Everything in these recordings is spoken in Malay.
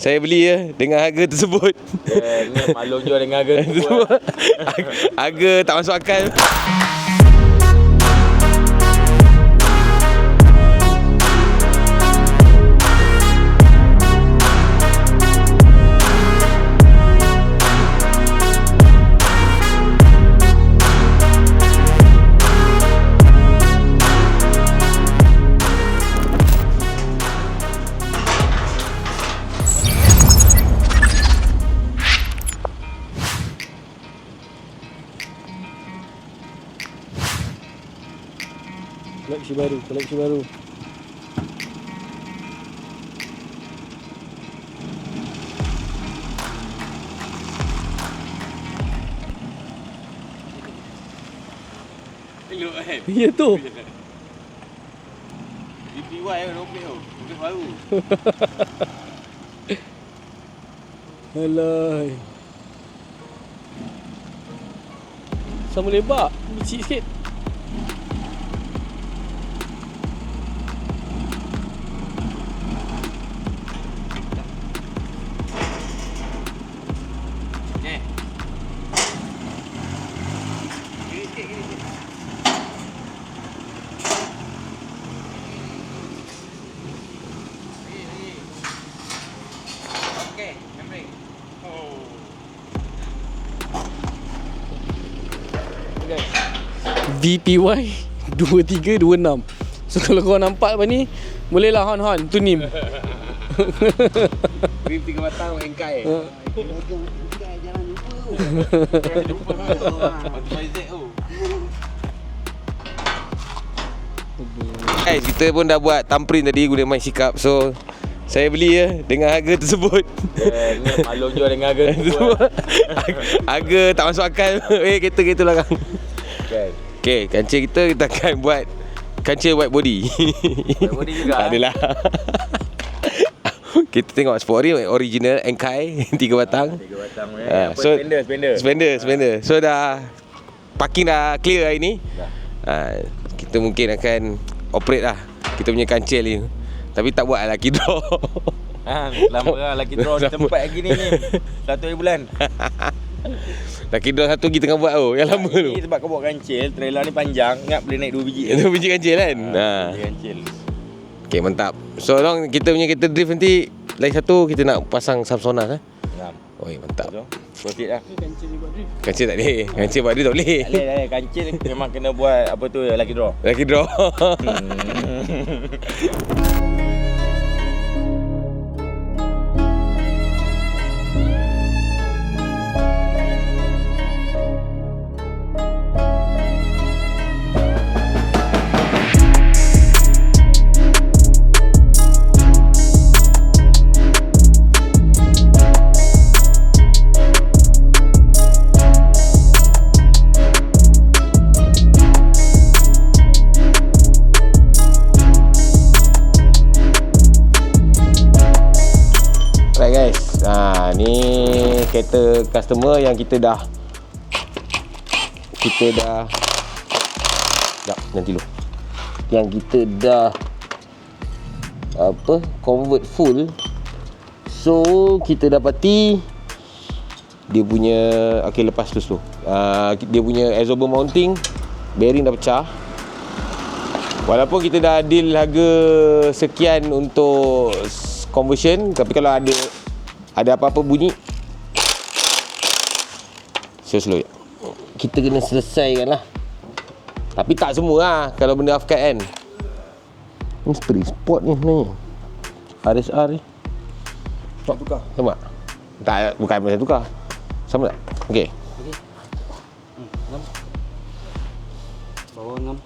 Saya beli ya dengan harga tersebut. Eh, ni malu jual dengan harga eh. harga tak masuk akal. Koleksi baru, koleksi baru. Elok kan? Ya tu. DPY kan robek tu. Robek baru. Alah. Sama lebar, kecil sikit. Eh. Gini sikit, gini sikit. Lagi, lagi. Okey, handbrake. Oh. VPY 2326. So kalau kau nampak apa ni, bolehlah hon hon tu nim. Rim tiga batang engkai. Uh, tu. Optimize tu. Guys, kita pun dah buat thumbprint tadi guna my sikap. So saya beli ya dengan harga tersebut. Eh, malu jual dengan harga tu. eh. harga tak masuk akal. eh kereta kereta belakang. Kan. Okey, kancil kita kita akan buat kancil white body. White body juga, tak adalah. kita tengok sport rim original Enkai tiga batang. Tiga batang eh. Ah, so- spender, spender. Spender, spender. So dah parking dah clear hari ni. Dah. Ha, kita mungkin akan operate lah kita punya kancil ni. Tapi tak buat laki draw. Ha, lama lah lagi draw di tempat lagi ni ni. Satu hari bulan. Laki draw satu lagi tengah buat tu. Yang lama tu. Ini sebab kau bawa kancil, trailer ni panjang, ingat boleh naik dua biji. Itu biji kancil kan? Ha. Biji kancil. Okay, mantap. So, long kita punya kereta drift nanti lagi satu kita nak pasang Samsonite eh. Ngam. Oi, mantap. So, proceed lah. Kancil tak boleh. Kancil buat dia tak boleh. Tak boleh, tak boleh. Kancil memang kena buat apa tu lagi draw. Laki draw. Right kereta customer yang kita dah kita dah Sekejap, nanti dulu. Yang kita dah apa convert full. So kita dapati dia punya okey lepas tu tu. Uh, dia punya absorber mounting bearing dah pecah. Walaupun kita dah deal harga sekian untuk conversion tapi kalau ada ada apa-apa bunyi slow slow je. Kita kena selesaikan lah. Tapi tak semua lah kalau benda cut kan. Ni street sport ni sebenarnya. RSR ni. Pak tukar. Sama tak? Tak, bukan masa tukar. Sama tak? Okey. Bawah ngam.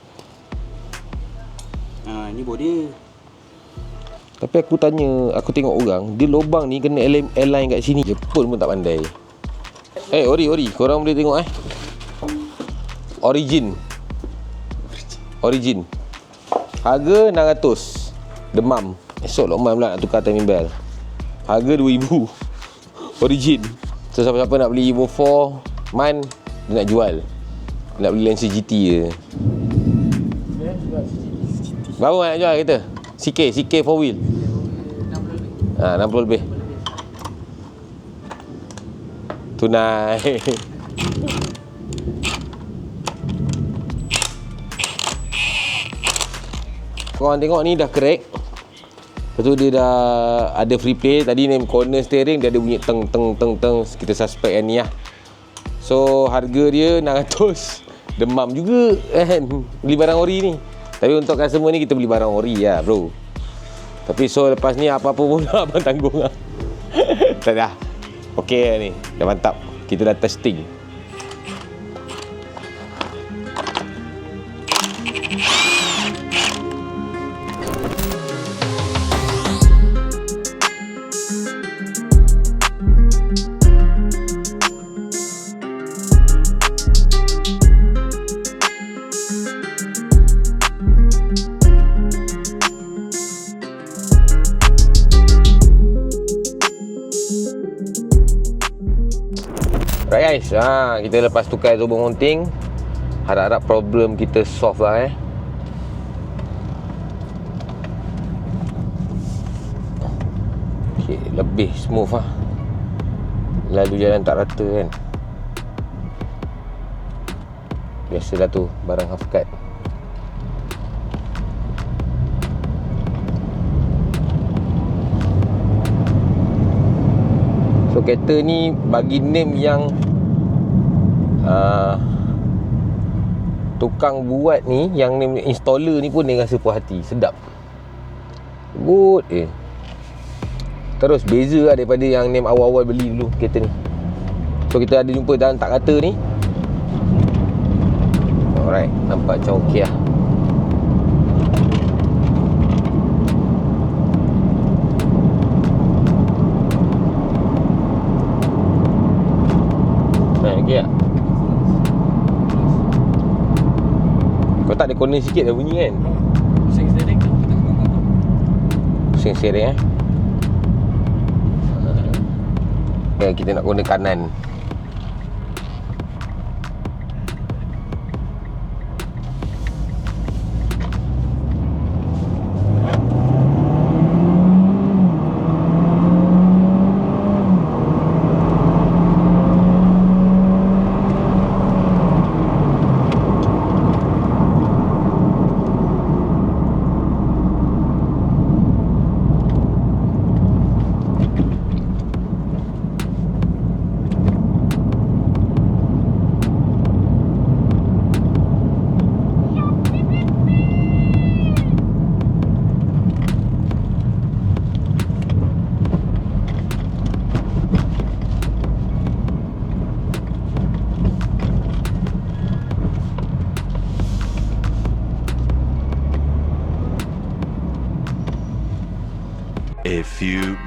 Ha, ni body. Tapi aku tanya, aku tengok orang, dia lubang ni kena airline kat sini. Jepun pun tak pandai. Eh, Ori, Ori, korang boleh tengok eh. Origin. Origin. Harga 600. Demam. Esok Lokman pula nak tukar timing bell. Harga 2000. Origin. So siapa-siapa nak beli Evo 4 Man Dia nak jual Nak beli Lancer GT je Berapa nak jual kereta? CK, CK 4 wheel Ha, 60 lebih Tunai. Korang tengok ni dah crack. Lepas tu dia dah ada free play. Tadi ni corner steering dia ada bunyi teng teng teng teng. Kita suspect yang ni lah. So harga dia 600. Demam juga kan beli barang ori ni. Tapi untuk customer ni kita beli barang ori lah bro. Tapi so lepas ni apa-apa pun abang tanggung lah. tak dah. Okey ni. Dah mantap. Kita dah testing. Ha, kita lepas tukar turbo mounting Harap-harap problem kita solve lah eh. Okay, Lebih smooth lah. Lalu jalan tak rata kan. Biasalah tu barang half cut. So kereta ni bagi name yang uh, Tukang buat ni Yang installer ni pun dia rasa puas hati Sedap. Good eh. Terus beza lah daripada yang name awal-awal beli dulu kereta ni. So kita ada jumpa dalam tak kata ni. Alright Nampak macam okey lah Nah, okey tak? Kau tak ada corner sikit dah bunyi kan? Pusing steering tu. Pusing steering eh Okay, kita nak guna kanan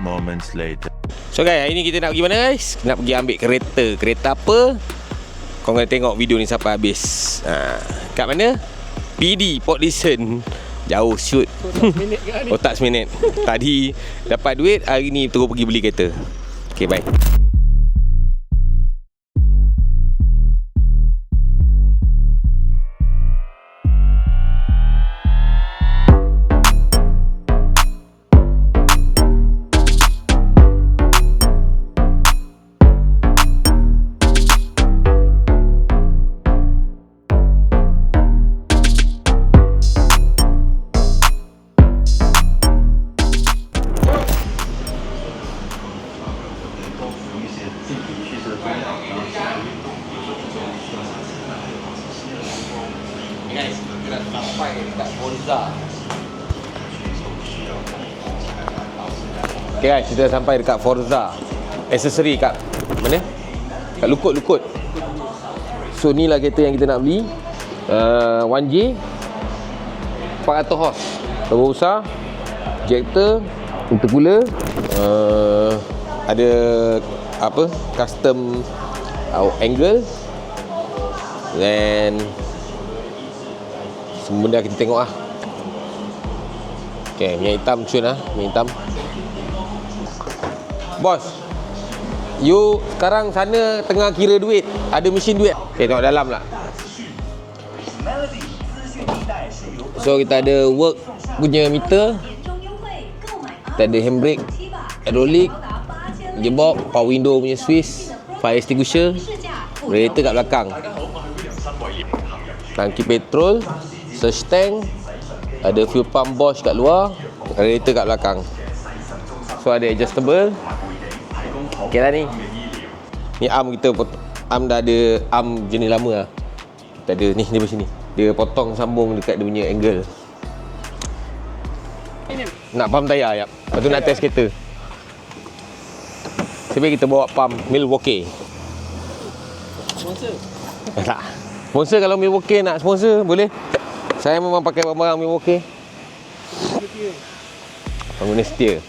moments later. So guys, hari ni kita nak pergi mana guys? Nak pergi ambil kereta. Kereta apa? Kau kena tengok video ni sampai habis. Ha, kat mana? PD, Port Dickson. Jauh shoot. Minit ke ni? Otak seminit. Tadi dapat duit, hari ni terus pergi beli kereta. Okay, bye. Okay guys, kita dah sampai dekat Forza. Accessory kat mana? Kat lukut-lukut. So ni lah kereta yang kita nak beli. Uh, 1J 400 horse. Turbo besar. Injector, intercooler, uh, ada apa? Custom uh, angle. Then semua benda kita tengok lah Okay, minyak hitam cun lah Minyak hitam Bos You sekarang sana tengah kira duit. Ada mesin duit? Okay, tengok dalam lah. So, kita ada work punya meter. Kita ada handbrake Hydraulic Gearbox Power window punya Swiss 5 fire extinguisher radiator kat belakang. Tangki petrol search tank ada fuel pump Bosch kat luar radiator kat belakang. So ada adjustable ok lah ni. Ni arm kita arm dah ada arm jenis lama lah. Kita ada ni dia sini dia potong sambung dekat dia punya angle. Nak pump tayar yap lepas tu nak test kereta. Sebenarnya kita bawa pump Milwaukee. Sponsor. tak. Sponsor kalau Milwaukee nak sponsor boleh. Saya memang pakai barang-barang Milwaukee. Pengguna setia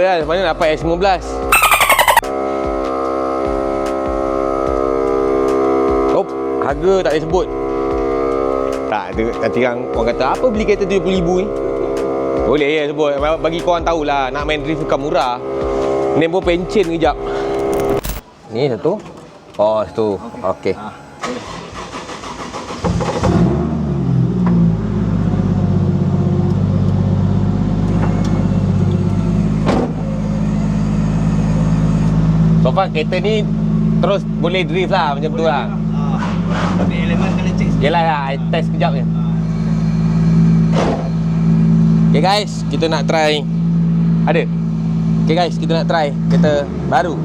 Baloi lah mana dapat S15 Oh, harga tak boleh sebut. Tak, ada nanti orang, orang kata Apa beli kereta RM70,000 ni? Boleh ya sebut. Bagi korang tahulah Nak main drift bukan murah. Ni pun pencen kejap. Ni satu. Oh satu. Okey So far kereta ni Terus boleh drift lah Macam tu lah. Tapi elemen kena cek Yelah lah, I test kejap je. Okay guys, kita nak try. Ada? Okay guys, kita nak try kereta baru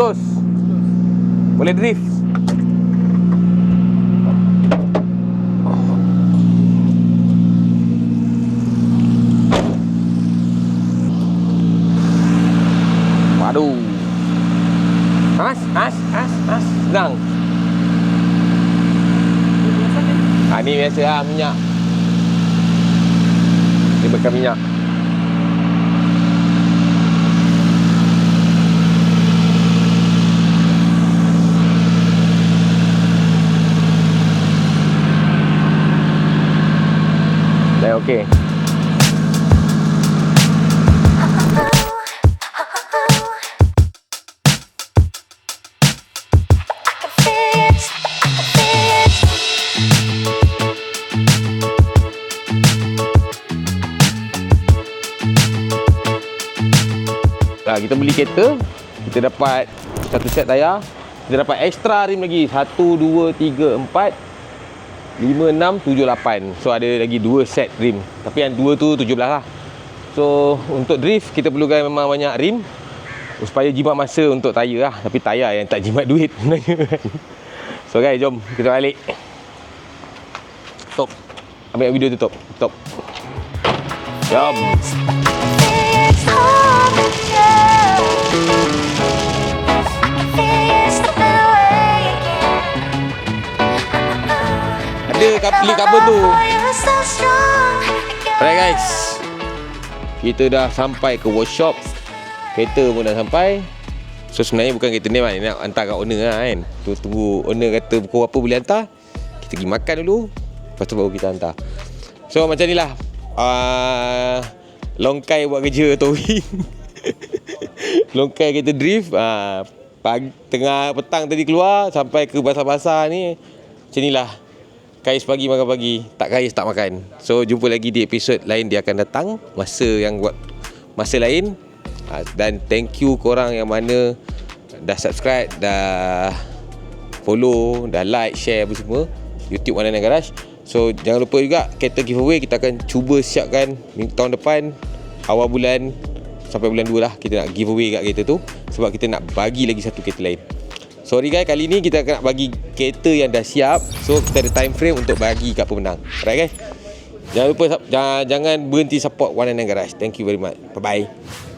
Lulus. Boleh drift. Waduh. As, as, as, as Senang Ha, ni biasa lah minyak. Dia bekal minyak Dah okey kita beli kereta Kita dapat Satu set tayar Kita dapat extra rim lagi. 1, 2, 3, 4 5, 6, 7, 8 So ada lagi 2 set rim. Tapi yang 2 tu 17 lah. So untuk drift Kita perlukan memang banyak rim. Supaya jimat masa untuk tayar lah. Tapi tayar yang tak jimat duit sebenarnya. So guys jom kita balik. Stop. Ambil video tutup Stop. Jom. Ada kap- link cover tu. Alright guys. Kita dah sampai ke workshop. Kereta pun dah sampai. So sebenarnya bukan kereta ni Nak hantar kat owner lah kan. Tu, Tunggu owner kata pukul apa boleh hantar. Kita pergi makan dulu. Lepas tu baru kita hantar. So macam ni lah. Uh, Longkai buat kerja towing Longkai kereta drift. Uh, pagi, Tengah petang tadi keluar Sampai ke basah-basah ni. Macam ni lah Kais pagi makan pagi. Tak kais tak makan. So jumpa lagi di episod lain. Dia akan datang. Masa yang buat Masa lain. Ah, Dan thank you korang yang mana Dah subscribe Dah Follow Dah like Share apa semua. YouTube Mana Garage So jangan lupa juga Kereta giveaway Kita akan cuba siapkan minggu Tahun depan Awal bulan Sampai bulan 2 lah Kita nak giveaway kat kereta tu. Sebab kita nak bagi lagi satu kereta lain Sorry guys, kali ni kita nak bagi kereta yang dah siap So kita ada time frame untuk bagi kat pemenang Alright guys Jangan lupa jangan, berhenti support One and Garage. Thank you very much. Bye bye.